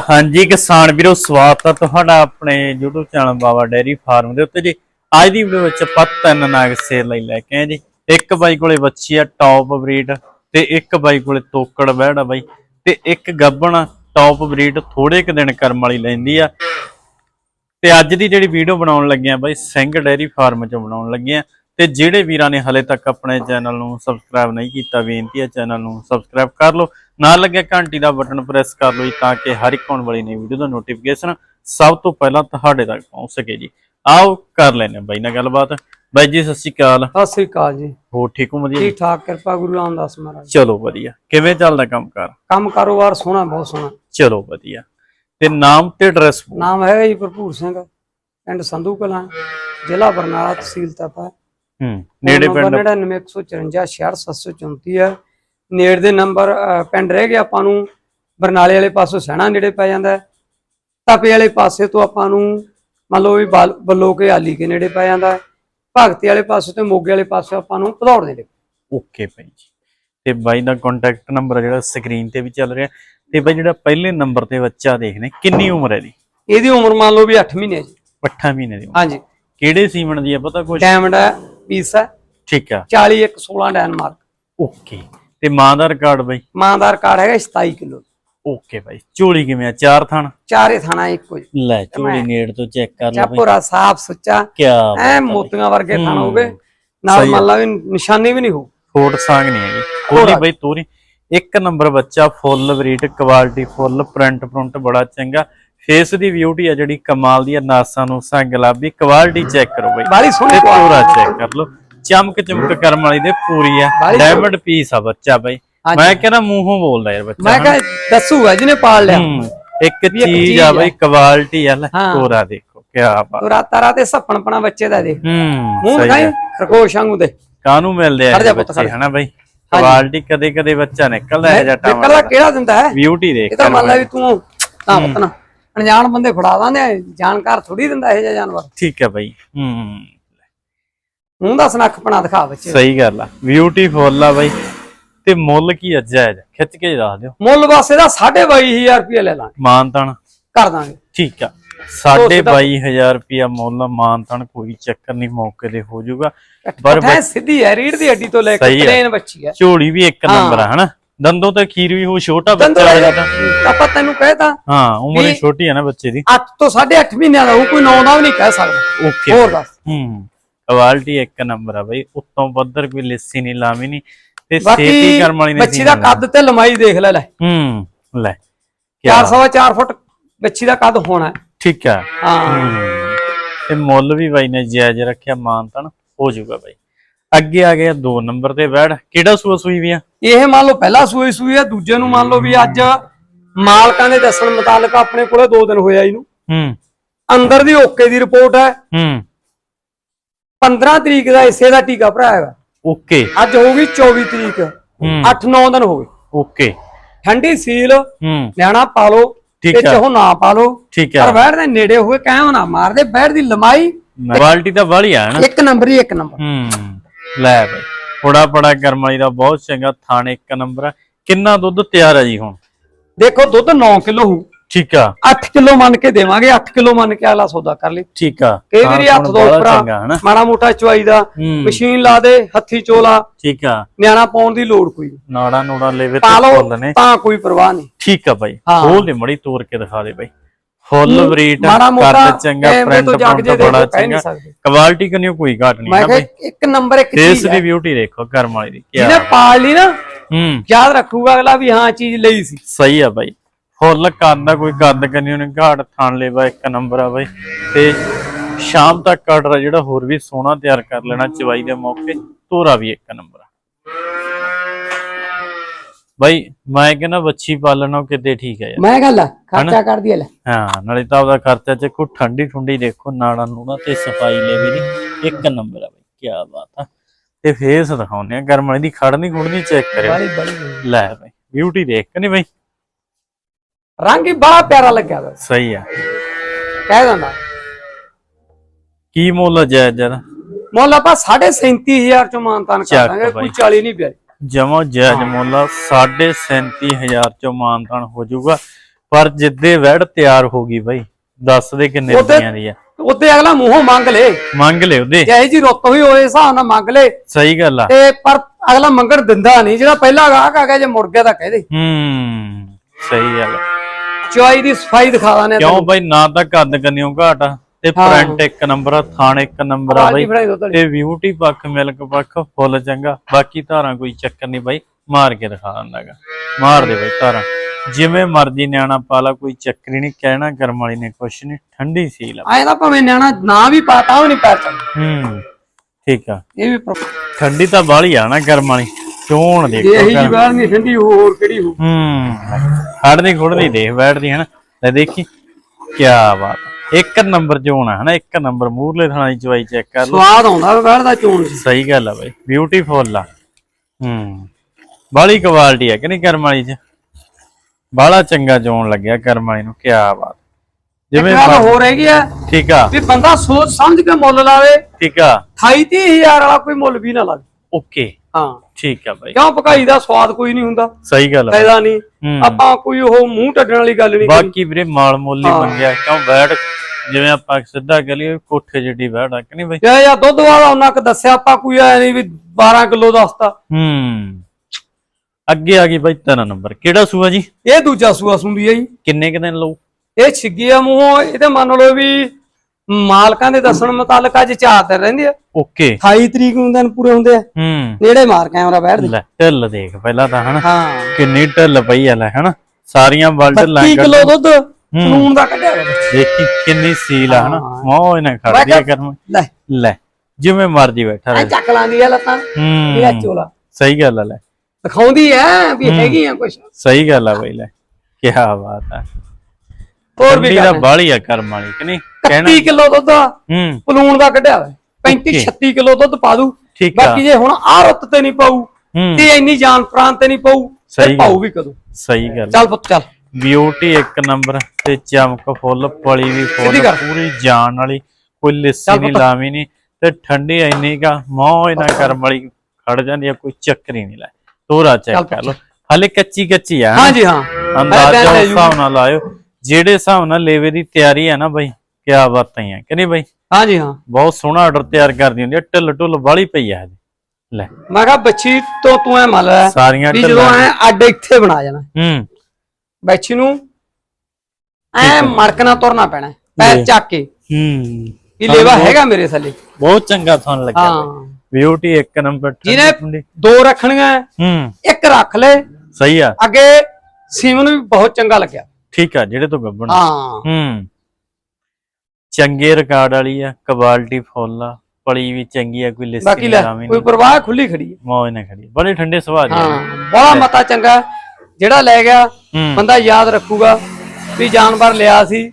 ਹਾਂਜੀ, ਕਿਸਾਨ ਵੀਰੋ, ਸਵਾਗਤ ਹੈ ਤੁਹਾਡਾ ਆਪਣੇ YouTube channel Baba dairy farm ਦੇ ਉੱਤੇ ਜੀ। ਅੱਜ ਦੀ ਵੀਡੀਓ ਵਿੱਚ ਆਪਾਂ ਤਿੰਨ ਨਾਗ ਸੇਲ ਲਈ ਲੈ ਕੇ ਆਏ ਜੀ। ਇੱਕ ਬਾਈ ਕੋਲੇ ਬੱਚੀ ਆ ਟੌਪ ਬਰੀਡ ਤੇ ਇੱਕ ਬਾਈ ਕੋਲੇ ਤੋਕੜ ਬੈੜ ਆ ਬਾਈ। ਤੇ ਇੱਕ ਗੱਬਣ ਟੌਪ ਬਰੀਡ ਥੋੜੇ ਕੁ ਦਿਨ ਕਰਮ ਵਾਲੀ ਲੈਂਦੀ ਆ। ਤੇ ਅੱਜ ਦੀ ਜਿਹੜੀ ਵੀਡੀਓ ਬਣਾਉਣ ਲੱਗੇ ਆ ਬਾਈ, ਸਿੰਘ ਡੈਰੀ ਫਾਰਮ ਚੋਂ ਬਣਾਉਣ ਲੱਗੇ ਆ। ਤੇ ਜਿਹੜੇ ਵੀਰਾਂ ਨੇ ਹਲੇ ਤੱਕ ਆਪਣੇ ਚੈਨਲ ਨੂੰ ਸਬਸਕ੍ਰਾਈਬ ਨਹੀਂ ਕੀਤਾ, ਬੇਨਤੀ ਹੈ ਚੈਨਲ ਨੂੰ ਸਬਸਕ੍ਰਾਈਬ ਕਰ ਲਓ। ਨਾਲ ਲੱਗਿਆ ਘੰਟੀ ਦਾ ਬਟਨ ਪ੍ਰੈਸ ਕਰ ਲਓ ਤਾਂ ਕਿ ਹਰ ਇੱਕ ਆਉਣ ਵਾਲੀ ਨਵੀਂ ਵੀਡੀਓ ਦਾ ਨੋਟੀਫਿਕੇਸ਼ਨ ਸਭ ਤੋਂ ਪਹਿਲਾਂ ਤੁਹਾਡੇ ਤੱਕ ਪਹੁੰਚ ਸਕੇ ਜੀ। ਆਓ ਕਰ ਲੈਨੇ ਬਾਈ ਨਾਲ ਗੱਲਬਾਤ। ਬਾਈ ਜੀ ਸਤਿ ਸ਼੍ਰੀ ਅਕਾਲ। ਸਤਿ ਸ੍ਰੀ ਅਕਾਲ ਜੀ। ਹੋ ਠੀਕ ਹੋ ਵਧੀਆ? ਠੀਕ ਠਾਕ ਕਿਰਪਾ ਗੁਰੂ ਰਾਮਦਾਸ ਮਹਾਰਾਜ। ਚਲੋ ਵਧੀਆ। ਕਿਵੇਂ ਚੱਲਦਾ ਕੰਮ ਕਰ ਕੰਮ ਕਾਰੋਬਾਰ ਸੋਹਣਾ ਬਹੁਤ ਸੋਹਣਾ। ਚਲੋ ਵਧੀਆ। ਤੇ ਨਾਮ ਤੇ ਐਡਰੈਸ ਨਾਮ ਹੈਗਾ ਜੀ ਭਰਪੂਰ ਸਿੰਘ ਪਿੰਡ ਸੰਧੂ ਕਲਾਂ ਜ਼ਿਲ੍ਹਾ ਬਰਨਾਲਾ ਤਹਿਸੀਲ ਤਪਾ। ਹੂੰ ਨੇੜੇ ਪਿੰਡ 9914466734 ਹੈ। ਨੇੜ ਦੇ ਨੰਬਰ ਪਿੰਡ ਰਹਿ ਗਿਆ ਆਪਾਂ ਨੂੰ ਬਰਨਾਲੇ ਵਾਲੇ ਪਾਸੋਂ ਸਹਿਣਾ ਨੇੜੇ ਪੈ ਜਾਂਦਾ। ਤਪੇ ਵਾਲੇ ਪਾਸੇ ਤੋਂ ਆਪਾਂ ਨੂੰ ਮੰਨ ਲਓ ਵੀ ਬਾਲ- ਕੇ ਆਲੀ ਕੇ ਨੇੜੇ ਪੈ ਜਾਂਦਾ। ਭਗਤੀ ਵਾਲੇ ਪਾਸੇ ਤੇ ਮੋਗੇ ਵਾਲੇ ਪਾਸੇ ਆਪਾਂ ਨੂੰ ਭਦੌੜ ਦੇ ਨੇੜੇ ਓਕੇ ਭਾਈ ਜੀ। ਤੇ ਬਾਈ ਦਾ ਕੰਟੈਕਟ ਨੰਬਰ ਜਿਹੜਾ ਸਕਰੀਨ ਤੇ ਵੀ ਚੱਲ ਰਿਹਾ ਤੇ ਬਾਈ ਜਿਹੜਾ ਪਹਿਲੇ ਨੰਬਰ ਤੇ ਬੱਚਾ ਦੇਖਨੇ ਕਿੰਨੀ ਉਮਰ ਹੈ ਦੀ ਇਹਦੀ ਉਮਰ ਮੰਨ ਲਓ ਵੀ 8 ਮਹੀਨੇ ਹੈ ਜੀ। 8 ਮਹੀਨੇ ਦੀ ਹਾਂਜੀ। ਕਿਹੜੇ ਸੀਮਨ ਦੀ ਹੈ ਪਤਾ ਕੁਛ? ਡਾਇਮੰਡ ਹੈ ਪੀਸ ਹੈ। ਠੀਕ ਆ। 40 ਇੱਕ 16 ਡੈਨਮਾਰਕ। ਓਕੇ। ਤੇ ਮਾਂ ਦਾ ਰਿਕਾਰਡ ਬਾਈ? ਮਾਂ ਦਾ ਰਿਕਾਰਡ ਹੈਗਾ 27 ਕਿਲੋ। ਓਕੇ ਬਾਈ। ਝੋਲੀ ਕਿਵੇਂ ਆ? ਚਾਰ ਥਣ? ਚਾਰੇ ਥਾਣਾ ਇੱਕੋ ਜੀ ਲੈ ਝੋਲੀ ਨੇੜ ਤੋਂ ਚੈੱਕ ਕਰ ਲਓ ਬਾਈ। ਚਾਪੋਰਾ ਸਾਫ਼ ਸੁੱਚਾ ਕੀ ਐ ਮੋਤੀਆਂ ਵਰਗੇ ਥਾਣਾ ਹੋਵੇ। ਨਾਲ ਸਹੀ ਹੈ। ਮੰਨ ਲਾ ਵੀ ਨਿਸ਼ਾਨੀ ਵੀ ਨਹੀਂ ਹੋ ਫੋਟ ਸਾਂਗ ਨਹੀਂ ਹੈਗੀ। ਖੋਲੀ ਬਾਈ ਤੋਰੀ। ਇੱਕ ਨੰਬਰ ਬੱਚਾ full breed quality full print print ਬੜਾ ਚੰਗਾ। ਫੇਸ ਦੀ ਬਿਊਟੀ ਆ ਜਿਹੜੀ ਕਮਾਲ ਦੀ ਆ ਨਾਸਾਂ ਨੂੰ ਸਾ ਗੁਲਾਬੀ ਕੁਆਲਿਟੀ ਚੈੱਕ ਕਰੋ ਬਾਈ। ਬਾਲੀ ਸੋਹਣੀ। ਪੂਰਾ ਚੈੱਕ ਕਰ ਲਓ। ਚਮਕ ਚਮਕ ਕਰਮ ਵਾਲੀ ਦੇ ਪੂਰੀ ਆ। ਡਾਇਮੰਡ ਪੀਸ ਆ ਬੱਚਾ ਬਾਈ। ਮੈਂ ਕਹਿੰਦਾ ਮੂੰਹੋਂ ਬੋਲਦਾ ਯਾਰ ਬੱਚਾ। ਮੈਂ। ਕਹਾਂ ਦੱਸੂਗਾ ਜਿਹਨੇ ਪਾਲ ਲਿਆ। ਇੱਕ ਚੀਜ਼ ਆ। ਬਾਈ ਕੁਆਲਿਟੀ ਆ ਲੈ। ਪੂਰਾ ਦੇਖੋ ਕੀ ਬਾਤ। ਰਾਤਾ ਰਾਤੇ ਸੱਪਣਪਣਾ ਬੱਚੇ ਦਾ ਦੇਖ ਹੂੰ ਮੂੰਹ ਆ। ਖਰਗੋਸ਼ ਵਾਂਗੂ ਦੇ। ਕਾਹਨੂੰ ਮਿਲਦੇ ਆ ਜਾ ਬੱਚੇ। ਹਨਾ ਬਾਈ? ਕੁਆਲਿਟੀ ਕਦੇ ਕਦੇ ਬੱਚਾ ਨਿਕਲਦਾ ਹੈ ਜੱਟਾਂ ਕੱਲਾ ਕਿਹੜਾ ਦਿੰਦਾ ਹੈ? ਬਿਊਟੀ ਦੇਖ ਇਹ ਤਾਂ ਮੰਨ ਲਾ ਵੀ ਤੂੰ ਤਾਂ ਪਤਨਾ ਅਣਜਾਣ ਬੰਦੇ ਫੜਾ ਦਿੰਦੇ ਜਾਣਕਾਰ ਥੋੜੀ ਦਿੰਦਾ ਇਹ ਜਿਹਾ ਜਾਨਵਰ। ਠੀਕ ਹੈ ਬਾਈ। ਹੂੰ। ਮੂੰਹ ਦਾ ਸਨੱਖਪਣਾ ਦਿਖਾ ਬੱਚੇ। ਸਹੀ ਗੱਲ ਆ। ਬਿਊਟੀਫੁਲ ਆ ਬਾਈ। ਤੇ ਮੁੱਲ ਕੀ ਅੱਜ ਹੈ ਖਿੱਚ ਕੇ ਦੱਸ ਦਿਓ। ਮੁੱਲ ਬਸ ਇਹਦਾ 22500 ਰੁਪਏ ਲੈ ਲਾਂਗੇ। ਮਾਨਤਨ। ਕਰ ਦਾਂਗੇ। ਠੀਕ ਆ। 22500 ਰੁਪਿਆ ਮੁੱਲ ਮਾਨਤਨ ਕੋਈ ਚੱਕਰ ਨਹੀਂ ਮੌਕੇ ਤੇ ਹੋ ਜਾਊਗਾ। ਪਰ ਸਿੱਧੀ ਹੈ ਰੀੜ ਦੀ ਹੱਡੀ ਤੋਂ ਲੈ ਕੇ ਹੈ। ਪਲੇਨ ਬੱਚੀ ਹੈ। ਝੋਲੀ ਵੀ ਇੱਕ ਨੰਬਰ ਆ ਹਨਾ? ਦੰਦੋਂ ਤੇ ਖੀਰ ਵੀ ਹੋ ਛੋਟਾ ਬੱਚਾ ਹੋਇਆ ਤਾਂ। ਆਪਾਂ ਤੈਨੂੰ ਕਹਿਤਾ ਹਾਂ ਉਮਰ ਹੀ ਛੋਟੀ ਆ ਨਾ ਬੱਚੇ ਦੀ। 8 ਤੋਂ 8.5 ਮਹੀਨਿਆਂ ਦਾ ਉਹ ਕੋਈ 9 ਦਾ ਵੀ ਨਹੀਂ ਕਹਿ ਸਕਦਾ। ਓਕੇ। ਹੋਰ ਦੱਸ। ਹੂੰ। ਕੁਆਲਿਟੀ ਇੱਕ ਨੰਬਰ ਆ ਬਾਈ ਉੱਤੋਂ ਬੱਦਰ ਕੋਈ ਲਿੱਸੀ ਨਹੀਂ ਲਾਵੀ ਨਹੀਂ ਤੇ ਸੇਤੀ ਕਰਮ ਵਾਲੀ ਨੇ ਬੱਚੀ ਦਾ ਕੱਦ ਤੇ ਲੰਬਾਈ ਦੇਖ ਲੈ ਲੈ। ਹੂੰ ਲੈ ਕਿਆ 400 4 ਫੁੱਟ ਬੱਚੀ ਦਾ ਕੱਦ ਹੋਣਾ। ਠੀਕ ਆ। ਹਾਂ। ਤੇ ਮੁੱਲ ਵੀ ਬਾਈ ਨੇ ਜਾਇਜ਼ ਰੱਖਿਆ ਮਾਨਤਨ ਹੋ ਜਾਊਗਾ ਬਾਈ। ਅੱਗੇ ਆ ਗਿਆ 2 ਨੰਬਰ ਤੇ ਬੈੜ ਕਿਹੜਾ ਸੂਆ ਸੂਈ ਵੀ ਆ? ਇਹ ਮੰਨ ਲਓ ਪਹਿਲਾ ਸੂਈ ਸੂਈ ਹੈ ਦੂਜੇ ਨੂੰ ਮੰਨ ਲਓ ਵੀ ਅੱਜ ਮਾਲਕਾਂ ਦੇ ਦੱਸਣ ਮੁਤਾਬਕ ਆਪਣੇ ਕੋਲੇ 2 ਦਿਨ ਹੋਇਆ ਇਹਨੂੰ। ਹੂੰ। ਅੰਦਰ ਦੀ ਓਕੇ ਦੀ ਰਿਪੋਰਟ ਹੈ। ਹੂੰ। 15 ਤਰੀਕ ਦਾ ਇਸੇ ਦਾ ਟੀਕਾ ਭਰਾਇਆ ਓਕੇ। ਅੱਜ ਹੋ ਗਈ 24 ਤਰੀਕ। ਹੂੰ। 8-9 ਦਿਨ ਹੋ ਗਏ। ਓਕੇ। ਠੰਡੀ ਸੀਲ ਹੂੰ। ਨਿਆਣਾ ਪਾ ਲਓ ਠੀਕ ਤੇ। ਚਾਹੋ ਨਾ ਪਾ ਲਓ। ਠੀਕ ਪਰ ਆ ਬੈਠ ਦੇ ਨੇੜੇ ਹੋਏ ਕਾਇਮ ਨਾ ਮਾਰਦੇ ਬੈਠ ਦੀ ਲੰਮਾਈ ਕੁਆਲਿਟੀ ਤਾਂ ਵਾਲੀ ਆ ਨਾ। ਇੱਕ ਨੰਬਰ ਹੀ ਇੱਕ ਨੰਬਰ। ਹੂੰ। ਲੈ ਬਾਈ ਥੋੜਾ ਬੜਾ ਕਰਮ ਵਾਲੀ ਦਾ ਬਹੁਤ ਚੰਗਾ ਥਾਣ ਇੱਕ ਨੰਬਰ ਕਿੰਨਾ ਦੁੱਧ ਤਿਆਰ ਆ ਜੀ ਹੁਣ? ਦੇਖੋ ਦੁੱਧ 9 ਕਿਲੋ ਹੋ ਠੀਕ ਆ। 8 ਕਿਲੋ ਮੰਨ ਕੇ ਦੇਵਾਂਗੇ 8 ਕਿਲੋ ਮੰਨ ਕੇ ਆਲਾ ਸੌਦਾ ਕਰ ਲਈ ਠੀਕ ਆ। ਕਈ ਵਾਰੀ ਹੱਥ ਦੋ ਹਨਾ? ਮਾੜਾ ਮੋਟਾ ਚੁਆਈ ਦਾ ਮਸ਼ੀਨ ਲਾ ਦੇ ਹੱਥੀ ਚੋਲਾ। ਠੀਕ ਆ। ਨਿਆਣਾ ਪਾਉਣ ਦੀ ਲੋੜ ਕੋਈ। ਨਾੜਾ ਨੂੜਾ ਲੈਵੇ ਤੇ ਤਾਂ ਕੋਈ ਪਰਵਾਹ ਨਹੀਂ। ਠੀਕ ਆ ਬਾਈ। ਖੋਲ ਦੇ ਮੜੀ ਤੋੜ ਕੇ ਦਿਖਾ ਦੇ ਬਾਈ। ਫੁੱਲ ਬਰੀਟ ਕੱਦ ਚੰਗਾ ਪ੍ਰਿੰਟ ਪ੍ਰਿੰਟ ਬੜਾ ਚੰਗਾ। ਕੁਆਲਿਟੀ ਕਨਿਓ ਕੋਈ ਘਾਟ ਨਹੀਂ ਮੈਂ ਨਾ ਕਿਹਾ ਇੱਕ ਨੰਬਰ ਇੱਕ ਚੀਜ਼ ਦੀ ਹੈ ਬਿਊਟੀ ਦੇਖੋ ਵਾਲੀ ਦੀ। ਕੀ ਜਿਹਨੇ ਪਾਲ ਲਈ ਨਾ ਹੂੰ। ਯਾਦ ਰੱਖੂਗਾ ਅਗਲਾ ਵੀ ਹਾਂ ਚੀਜ਼ ਲਈ ਸੀ। ਸਹੀ ਆ ਬਾਈ। ਫੁੱਲ ਕੱਦ ਦਾ ਕੋਈ ਕੱਦ ਕਨਿਓ ਨਹੀਂ ਘਾਟ ਥਾਣ ਲੈਵਾ ਇੱਕ ਨੰਬਰ ਆ ਬਾਈ। ਤੇ ਸ਼ਾਮ ਤੱਕ ਆਰਡਰ ਜਿਹੜਾ ਹੋਰ ਵੀ ਸੋਹਣਾ ਤਿਆਰ ਕਰ ਲੈਣਾ ਚਵਾਈ ਦੇ ਮੌਕੇ ਤੋਰਾ ਵੀ ਇੱਕ ਨੰਬਰ ਆ। ਬਾਈ ਮੈਂ ਕਹਿੰਦਾ ਬੱਚੀ ਪਾਲਣਾ ਕਿਤੇ ਠੀਕ ਹੈ ਯਾਰ। ਮੈਂ ਗੱਲ ਖਰਚਾ ਕਰ ਦਿਆ ਲੈ। ਹਾਂ ਨਾਲੇ ਤਾਂ ਉਹਦਾ ਖਰਚਾ ਚ ਕੋ ਠੰਡੀ ਠੁੰਡੀ ਦੇਖੋ ਨਾੜਾ ਨੂੜਾ ਤੇ ਸਫ਼ਾਈ ਲੈਵੇ ਦੀ ਇੱਕ ਨੰਬਰ ਆ ਬਈ ਕੀ ਬਾਤ ਆ। ਤੇ ਫੇਸ ਦਿਖਾਉਂਦੇ ਆ ਗਰਮ ਵਾਲੀ ਦੀ ਖੜਨੀ ਖੁੜਨੀ ਚੈੱਕ ਕਰਿਓ। ਲੈ ਬਈ ਬਿਊਟੀ ਦੇਖ ਕੇ ਨਹੀਂ ਬਈ। ਰੰਗ ਹੀ ਬੜਾ ਪਿਆਰਾ ਲੱਗਿਆ ਵਾ। ਸਹੀ ਆ। ਕਹਿ ਦਿੰਦਾ। ਕੀ ਮੁੱਲ ਜਾਇਜ਼ ਜਰਾ? ਮੁੱਲ ਆਪਾਂ 37500 ਚੋਂ ਮਾਨਤਾਨ ਕਰ ਚੱਕ ਦਾਂਗੇ ਬਾਈ। ਕੋਈ 40 ਨਹੀਂ ਪਿਆ। ਜਮਾ ਜਾਇਜ਼ ਮੁੱਲ 37500 ਚੋਂ ਮਾਨਤਾਨ ਹੋ ਜਾਊਗਾ। ਪਰ ਜਿੱਦੇ ਵੜ ਤਿਆਰ ਹੋ ਗਈ ਬਾਈ ਦੱਸ ਦੇ ਕਿੰਨੇ ਉਹਦੇ- ਰੁਪਈਆਂ ਦੀ ਆ। ਉੱਤੇ ਅਗਲਾ ਮੂੰਹੋਂ ਮੰਗ ਲੇ। ਮੰਗ ਲਿਓ ਦੇ ਜਿਹੇ ਜੀ ਰੁੱਤ ਹੋਈ ਹੋਏ ਹਿਸਾਬ ਨਾਲ ਮੰਗ ਲੇ। ਸਹੀ ਗੱਲ ਆ। ਤੇ ਪਰ ਅਗਲਾ ਮੰਗਣ ਦਿੰਦਾ ਨਹੀਂ ਜਿਹੜਾ ਪਹਿਲਾ ਗਾਹਕ ਆ ਗਿਆ ਜੇ ਮੁੜ ਗਿਆ ਤਾਂ ਕਹਿ ਦੇ। ਹੂੰ ਸਹੀ ਗੱਲ ਆ। ਚੁਆਈ ਦੀ ਸਫ਼ਾਈ ਦਿਖਾ ਦਾਨੇ ਕਿਉਂ ਬਾਈ ਨਾ ਤਾਂ ਕੱਦ ਕੰਨਿਓ ਘਾਟ ਤੇ ਪ੍ਰਿੰਟ ਇੱਕ ਨੰਬਰ ਆ ਥਾਣ ਇੱਕ ਨੰਬਰ ਆ ਬਾਈ। ਤੇ ਬਿਊਟੀ ਪੱਖ ਮਿਲਕ ਪੱਖ ਫੁੱਲ ਚੰਗਾ। ਬਾਕੀ ਧਾਰਾਂ ਕੋਈ ਚੱਕਰ ਨਹੀਂ ਬਾਈ ਮਾਰ ਕੇ ਦਿਖਾ ਦਿੰਦਾਗਾ ਮਾਰ ਦੇ ਬਾਈ ਧਾਰਾਂ। ਜਿਵੇਂ ਮਰਜ਼ੀ ਨਿਆਣਾ ਪਾਲਾ ਕੋਈ ਚੱਕਰ ਨਹੀਂ ਕਹਿਣਾ ਕਰਮ ਵਾਲੀ ਨੇ ਕੁਛ ਨਹੀਂ ਠੰਡੀ ਸੀਲ ਆਏ ਤਾਂ ਭਾਵੇਂ ਨਿਆਣਾ ਨਾ ਵੀ ਪਾਤਾ ਉਹ ਨਹੀਂ ਚੱਲਦਾ ਹੂੰ ਠੀਕ ਆ। ਇਹ ਵੀ ਠੰਡੀ ਤਾਂ ਬਾਹਲੀ ਆ ਨਾ ਕਰਮ ਵਾਲੀ। ਚੋਣ ਦੇਖੋ ਇਹੀ ਜੀ ਬਾਹਰ ਨਹੀਂ ਠੰਡੀ ਹੋਰ ਕਿਹੜੀ ਹੋ? ਹੂੰ। ਖੜਦੀ ਖੁੜਦੀ ਦੇਖ ਬੈਠਦੀ ਹਨਾ ਲੈ ਦੇਖੀ ਕੀ ਬਾਤ। ਇੱਕ ਨੰਬਰ ਚੋਣ ਆ ਹਨਾ ਇੱਕ ਨੰਬਰ ਮੂਰਲੇ ਥਾਣਾ ਦੀ ਚਵਾਈ ਚੈੱਕ ਕਰ ਲਓ। ਸਵਾਦ ਆਉਂਦਾ ਬਾਹਰ ਦਾ ਚੋਣ ਸਹੀ ਗੱਲ ਆ ਬਾਈ ਬਿਊਟੀਫੁਲ ਆ। ਹੂੰ। ਬਾਲੀ ਕੁਆਲਿਟੀ ਆ ਕਿ ਨਹੀਂ ਕਰਮ ਵਾਲੀ ਚ? ਬਾਲਾ ਚੰਗਾ ਚੋਣ ਲੱਗਿਆ ਕਰਮ ਵਾਲੀ ਨੂੰ ਕੀ ਬਾਤ। ਜਿਵੇਂ ਹੋਰ ਹੈਗੀ ਆ ਠੀਕ ਆ। ਵੀ ਬੰਦਾ ਸੋਚ ਸਮਝ ਕੇ ਮੁੱਲ ਲਾਵੇ ਠੀਕ ਆ। 28 ਹਜ਼ਾਰ ਵਾਲਾ ਕੋਈ ਮੁੱਲ ਵੀ ਨਾ ਲਾਵੇ। ਓਕੇ। ਹਾਂ। ਠੀਕ ਆ ਬਾਈ। ਕਿਉਂ ਭਕਾਈ ਦਾ ਸਵਾਦ ਕੋਈ ਨਹੀਂ ਹੁੰਦਾ। ਸਹੀ ਗੱਲ ਆ ਫਾਇਦਾ ਨਹੀਂ। ਹੂੰ। ਆਪਾਂ ਕੋਈ ਉਹ ਮੂੰਹ ਟੱਡਣ ਵਾਲੀ ਗੱਲ ਨਹੀਂ ਬਾਕੀ ਵੀਰੇ ਮਾਲ ਮੁੱਲ ਹੀ। ਮੰਗਿਆ ਕਿਉਂ ਬੈਠ ਜਿਵੇਂ ਆਪਾਂ ਸਿੱਧਾ ਕਰੀਏ ਕੋਠੇ ਜਿੱਡੀ ਬੈਠ ਆ ਕਿ ਨਹੀਂ ਬਾਈ? ਯਾ ਯਾ ਦੁੱਧ ਵਾਲਾ ਉਹਨਾਂ ਕ ਦੱਸਿਆ ਆਪਾਂ ਕੋਈ ਐ ਨਹੀਂ ਵੀ 12 ਕਿਲੋ ਦੱਸਤਾ। ਹੂੰ। ਅੱਗੇ ਆ ਗਈ ਬਾਈ ਤੇਰਾ ਨੰਬਰ। ਕਿਹੜਾ ਸੂਆ ਜੀ? ਇਹ ਦੂਜਾ ਸੂਆ ਸੁੰਦੀ ਹੈ ਜੀ। ਕਿੰਨੇ ਕੁ ਦਿਨ ਲਊ? ਇਹ ਛਿੱਗੀਆ ਮੂੰਹੋਂ ਇਹਦੇ ਮੰਨ ਲਓ ਵੀ ਮਾਲਕਾਂ ਦੇ ਦੱਸਣ ਮੁਤਾਲਕ ਅੱਜ ਚਾਰ ਦਿਨ ਰਹਿੰਦੇ ਆ। ਓਕੇ। 28 ਤਰੀਕ ਨੂੰ ਦਿਨ ਪੂਰੇ ਹੁੰਦੇ ਆ। ਹੂੰ। ਨੇੜੇ ਮਾਰ ਕੈਮਰਾ ਬੈਠਦੇ ਲੈ ਢਿੱਲ ਦੇਖ ਪਹਿਲਾਂ ਤਾਂ ਹਨਾ? ਹਾਂ। ਕਿੰਨੀ ਢਿੱਲ ਪਈ ਆ ਲੈ ਹਨਾ? ਸਾਰੀਆਂ ਬਲਟ 30 ਲੰਗ ਕਿਲੋ ਦੁੱਧ ਸਲੂਨ ਦਾ ਕੱਢਿਆ। ਦੇਖੀ ਕਿੰਨੀ ਸੀਲ ਆ ਹਨਾ। ਮੋਹ ਇਹਨਾਂ ਖੜਦੀ ਆ ਕਰਮ ਲੈ। ਲੈ ਜਿਵੇਂ ਮਰਜ਼ੀ ਬੈਠਾ ਰਹੇ। ਚੱਕ ਲਾਂਦੀ ਆ ਲੱਤਾਂ। ਇਹ ਚੋਲਾ। ਸਹੀ ਗੱਲ ਆ ਲੈ। ਦਿਖਾਉਂਦੀ ਐ ਵੀ ਹੈਗੀ ਆ ਕੁਛ। ਸਹੀ ਗੱਲ ਆ ਬਈ ਲੈ। ਕੀ ਬਾਤ ਆ। ਹੋਰ ਵੀ ਦਾ ਬਾਲੀ ਆ ਕਰਮ ਵਾਲੀ ਕਿ ਨਹੀਂ? ਕਹਿਣਾ 30 ਕਿਲੋ ਦੁੱਧ ਪਲੂਣ ਦਾ ਕੱਢਿਆ ਹੋਇਆ। 35 36 ਕਿਲੋ ਦੁੱਧ ਪਾ ਦੂ ਬਾਕੀ ਜੇ ਹੁਣ ਆ ਰੁੱਤ ਤੇ ਨਹੀਂ ਹੂੰ। ਤੇ ਇੰਨੀ ਜਾਨ ਪ੍ਰਾਂਤ ਤੇ ਨਹੀਂ ਸਹੀ ਤੇ। ਪਾਊ ਵੀ ਕਦੋਂ। ਸਹੀ ਗੱਲ। ਚੱਲ ਪੁੱਤ ਚੱਲ। ਬਿਊਟੀ ਇੱਕ ਨੰਬਰ ਤੇ ਚਮਕ ਫੁੱਲ ਪਲੀ ਵੀ ਫੁੱਲ। ਪੂਰੀ ਜਾਨ ਵਾਲੀ ਕੋਈ ਲਿੱਸੀ ਨਹੀਂ। ਲਾਵੀ ਨਹੀਂ ਤੇ ਠੰਡੀ ਇੰਨੀ ਕਾ ਮੋਹ ਇਹਨਾਂ ਕਰਮ ਵਾਲੀ ਖੜ ਜਾਂਦੀ ਆ ਕੋਈ ਚੱਕਰ ਹੀ ਨਹੀਂ ਲੈ। ਤੋਰਾ ਚੈੱਕ ਕਰ ਲੋ ਹਲੇ ਕੱਚੀ ਕੱਚੀ ਆ ਹਾਂਜੀ ਹਾਂ। ਅੰਦਾਜ਼ਾ ਮੈਂ ਉਸ ਹਿਸਾਬ ਨਾਲ ਲਾਇਓ। ਜਿਹੜੇ ਹਿਸਾਬ ਨਾਲ ਲੇਵੇ ਦੀ ਤਿਆਰੀ ਆ ਨਾ ਬਾਈ ਕਿਆ ਬਾਤਾਂ ਹੀ ਆ ਕਿ ਨਹੀਂ ਬਾਈ? ਹਾਂਜੀ ਹਾਂ। ਬਹੁਤ ਸੋਹਣਾ ਆਰਡਰ ਤਿਆਰ ਕਰਦੀ ਹੁੰਦੀ ਆ ਢਿੱਲ ਢੁੱਲ ਬਾਲੀ ਪਈ ਆ ਹਜੇ ਲੈ। ਮੈਂ ਕਿਹਾ ਬੱਚੀ ਤੋਂ ਤੂੰ ਐ ਮੰਨ ਲੈ ਸਾਰੀਆਂ ਵੀ ਜਦੋਂ ਐ ਅੱਡ ਇੱਥੇ ਬਣਾ ਜਾਣਾ। ਹੂੰ। ਬੱਚੀ ਨੂੰ ਐ ਮੜਕਣਾ ਤੁਰਨਾ ਪੈਣਾ ਹੈ, ਪੈਰ ਜੀ। ਚੱਕ ਕੇ। ਹੂੰ। ਵੀ ਲੇਵਾ ਹੈਗਾ ਮੇਰੇ ਥੱਲੇ। ਬਹੁਤ ਚੰਗਾ ਤੁਹਾਨੂੰ ਲੱਗਿਆ ਹਾਂ। ਬਿਊਟੀ ਇੱਕ ਨੰਬਰ ਜਿਹਨੇ ਦੋ ਰੱਖਣੀਆਂ ਹੈ, ਹੂੰ ਇੱਕ ਰੱਖ ਲੈ। ਸਹੀ ਆ। ਅੱਗੇ ਸੀਮ ਨੂੰ ਵੀ ਬਹੁਤ ਚੰਗਾ ਲੱਗਿਆ। ਠੀਕ ਆ ਜਿਹੜੇ ਤੋਂ ਗੱਬਣ ਹਾਂ। ਹੂੰ। ਚੰਗੇ ਰਿਕਾਰਡ ਵਾਲੀ ਆ ਕੁਆਲਿਟੀ ਫੁੱਲ ਆ ਪਲੀ ਵੀ ਚੰਗੀ ਆ ਕੋਈ ਲਿਸੀ ਬਾਕੀ ਲੈ ਕੋਈ ਪਰਵਾਹ ਖੁੱਲੀ ਖੜੀ ਹੈ ਮੌਜ ਨਾ ਖੜੀ ਬੜੇ ਠੰਡੇ ਸੁਭਾਅ ਦੀ ਆ। ਹਾਂ ਬੜਾ ਮਤਾ ਚੰਗਾ। ਜਿਹੜਾ ਲੈ ਗਿਆ ਬੰਦਾ ਯਾਦ ਰੱਖੂਗਾ ਵੀ ਜਾਨਵਰ ਲਿਆ ਸੀ।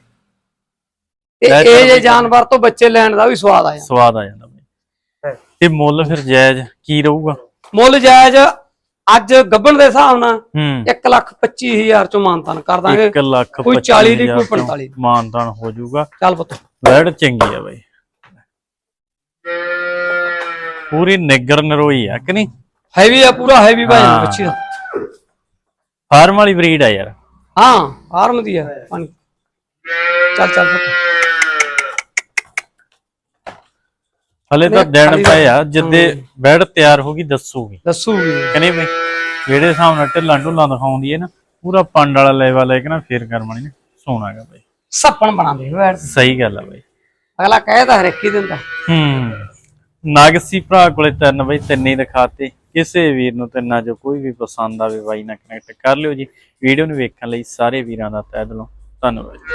ਤੇ ਇਹ ਜੇ ਜਾਨਵਰ ਤੋਂ ਬੱਚੇ ਲੈਣ ਦਾ ਵੀ ਸਵਾਦ ਆਇਆ ਸਵਾਦ ਆ ਜਾਂਦਾ ਬਈ। ਤੇ ਮੁੱਲ ਫਿਰ ਜਾਇਜ਼ ਕੀ ਰਹੂਗਾ? ਮੁੱਲ ਜਾਇਜ਼ ਅੱਜ ਗੱਬਣ ਦੇ ਹਿਸਾਬ ਨਾਲ ਹੂੰ। 1 ਲੱਖ 25 ਹਜ਼ਾਰ ਚੋਂ ਮਾਨਤਾਨ ਕਰ ਦਾਂਗੇ। 1 ਲੱਖ ਕੋਈ 40 ਦੀ, ਕੋਈ 45 ਦੀ। ਮਾਨਤਾਨ ਹੋ ਜਾਊਗਾ। ਚੱਲ ਪੁੱਤ। ਵੈੜ ਚੰਗੀ ਆ ਬਈ। ਪੂਰੀ ਨਿਗਰ ਨਰੋਈ ਆ ਕਿ ਨਹੀਂ? ਹੈਵੀ ਆ ਪੂਰਾ ਹੈਵੀ ਭਾਈ ਹਾਂ। ਬੱਚੀ ਦਾ ਫਾਰਮ ਵਾਲੀ ਬਰੀਡ ਆ ਯਾਰ। ਹਾਂ ਆਰਮ ਦੀ ਆ ਪਾਣੀ ਚੱਲ ਚੱਲ। ਪੁੱਤ ਹਲੇ ਤਾਂ ਦਿਨ ਪਏ ਆ ਜਿੱਦੇ ਬੈਡ ਤਿਆਰ ਹੋ ਗਈ ਦੱਸੂਗੀ। ਦੱਸੂਗੀ। ਕਹਿੰਦੇ ਬਈ? ਜਿਹੜੇ ਹਿਸਾਬ ਨਾਲ ਢਿੱਲਾਂ ਢੁੱਲਾਂ ਦਿਖਾਉਂਦੀ ਹੈ ਨਾ ਪੂਰਾ ਪੰਡ ਵਾਲਾ ਲੈਵਲ ਹੈ ਕਿ ਨਾ ਫੇਰ ਕਰਮਣੀ ਨੇ। ਸੋਨਾਗਾ ਬਈ। ਸੱਪਣ ਬਣਾ ਦੇ ਬੈਠ ਸਹੀ ਗੱਲ ਆ ਬਈ। ਅਗਲਾ ਕਹਿਦਾ ਹਰੇਕ ਹੀ ਦਿੰਦਾ। ਹੂੰ। ਨਾਗਸੀ ਭਰਾ ਕੋਲੇ ਤਿੰਨ ਬਈ ਤਿੰਨੇ ਹੀ ਦਿਖਾਤੇ। ਕਿਸੇ ਵੀਰ ਨੂੰ ਤਿੰਨਾਂ ਚੋਂ ਕੋਈ ਵੀ ਪਸੰਦ ਆਵੇ ਬਾਈ ਨਾਲ ਕਨੈਕਟ ਕਰ ਲਿਓ ਜੀ। ਵੀਡੀਓ ਨੂੰ ਵੇਖਣ ਲਈ ਸਾਰੇ ਵੀਰਾਂ ਦਾ ਤਹਿ ਦਿਲੋਂ। ਧੰਨਵਾਦ